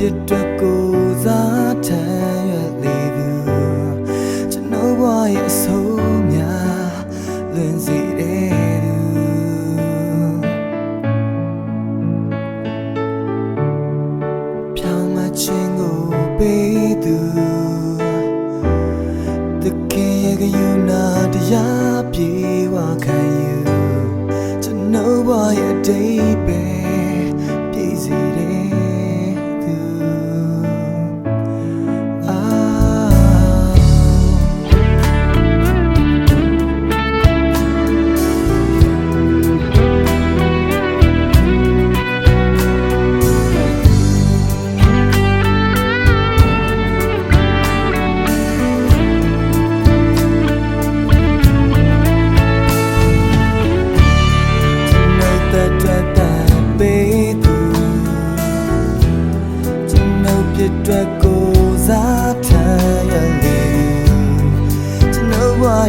ပ်ပြတ်တွက်ကိုစားထမ်းရွက်လေသူကျွန်ုပ်ဘဝရဲ့အဆိုးများလွင်စေတဲ့သူဖြောင်းမချင်းကိုပေးသူသခင်ရဲ့ကယူနာတရား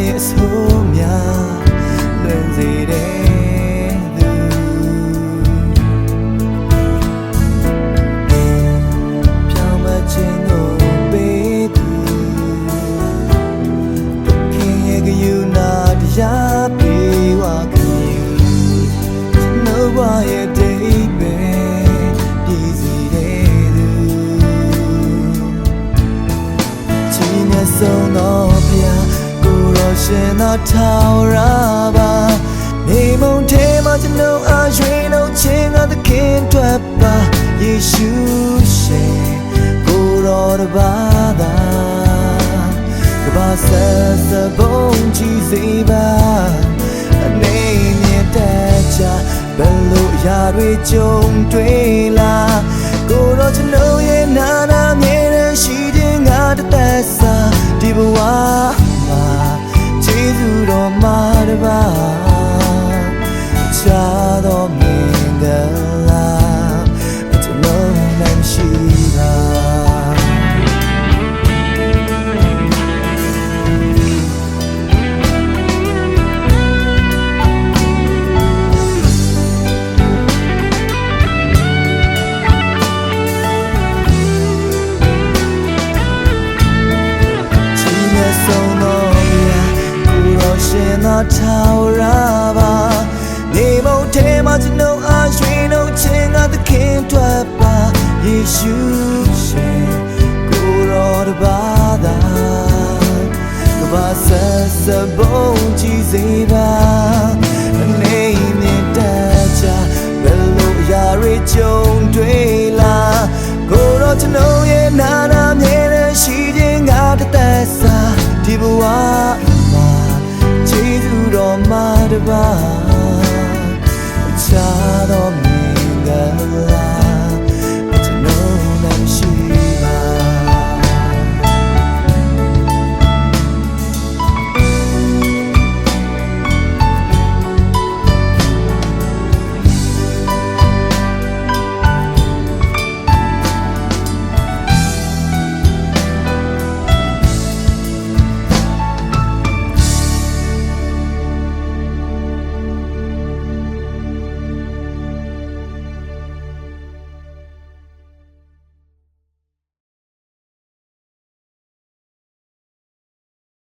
ရဲ့အဆိုးများလွန်စေတဲ့ ရောရှင်သာထောင်ရပါနေမုန်ထဲမှာကျွန်တော်အားရွှေလုံးချင်းကသခင်တွေ့ပါယေရှုရှင်ကိုရောတပါသာကဘာဆက်စပုံကြည့်စေပါအနေနဲ့တက်ချဘယ်လိုရာတွေကြုံတွေ့လာကိုတော့ကျွန်တော်ရဲ့နာနာမြဲတဲ့ရှိခြင်းငါတစ်သက်စာဒီဘဝ ယေရှုရှင်ကိုရောတပါသာကဘာဆက်စဘုံကြည်စေပါအနေနဲ့တက်ချဘယ်လိုရာတွေကြုံတွေ့လာကိုရောကျွန်တော်ရဲ့နာနာမြဲတဲ့ရှိခြင်းငါတစ်သက်စာဒီဘဝမှာကျေးဇူးတော်မှာတပါချာတော်